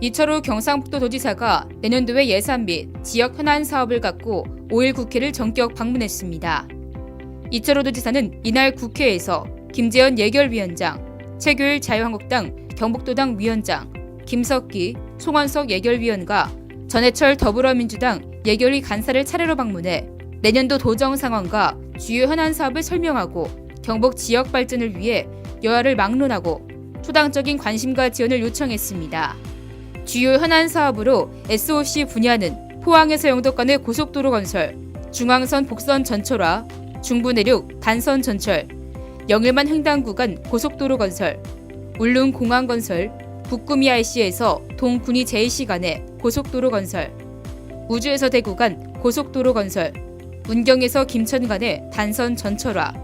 이철우 경상북도 도지사가 내년도의 예산 및 지역 현안 사업을 갖고 5일 국회를 전격 방문했습니다. 이철우 도지사는 이날 국회에서 김재현 예결위원장, 최규일 자유한국당 경북도당 위원장, 김석기, 송원석 예결위원과 전해철 더불어민주당 예결위 간사를 차례로 방문해 내년도 도정 상황과 주요 현안 사업을 설명하고 경북 지역 발전을 위해 여야를 막론하고 초당적인 관심과 지원을 요청했습니다. 주요 현안 사업으로 SOC 분야는 포항에서 영도 간의 고속도로 건설, 중앙선 복선 전철화, 중부 내륙 단선 전철, 영일만 횡단 구간 고속도로 건설, 울릉 공항 건설, 북구미 IC에서 동군이 제이시 간의 고속도로 건설, 우주에서 대구 간 고속도로 건설, 문경에서 김천 간의 단선 전철화,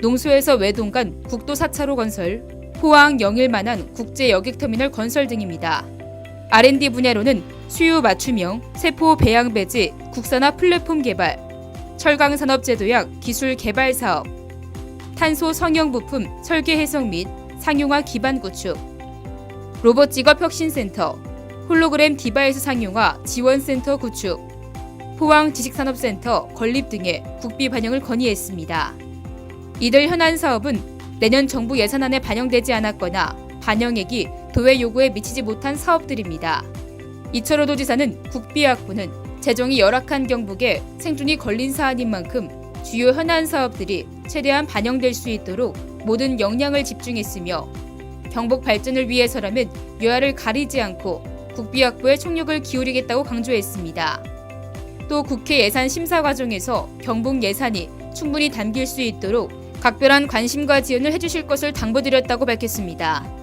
농수에서 외동 간 국도 4차로 건설, 포항 영일만한 국제 여객터미널 건설 등입니다. R&D 분야로는 수요 맞춤형 세포 배양 배지 국산화 플랫폼 개발, 철강 산업 제도약 기술 개발 사업, 탄소 성형 부품 설계 해석 및 상용화 기반 구축, 로봇 직업 혁신 센터, 홀로그램 디바이스 상용화 지원 센터 구축, 포항 지식산업센터 건립 등의 국비 반영을 건의했습니다. 이들 현안 사업은 내년 정부 예산안에 반영되지 않았거나 반영액이 도외 요구에 미치지 못한 사업들입니다. 이철호 도지사는 국비 확보는 재정이 열악한 경북에 생존이 걸린 사안인 만큼 주요 현안 사업들이 최대한 반영될 수 있도록 모든 역량을 집중했으며 경북 발전을 위해서라면 여야를 가리지 않고 국비 확보에 총력을 기울이겠다고 강조했습니다. 또 국회 예산 심사 과정에서 경북 예산이 충분히 담길 수 있도록 각별한 관심과 지원을 해주실 것을 당부드렸다고 밝혔습니다.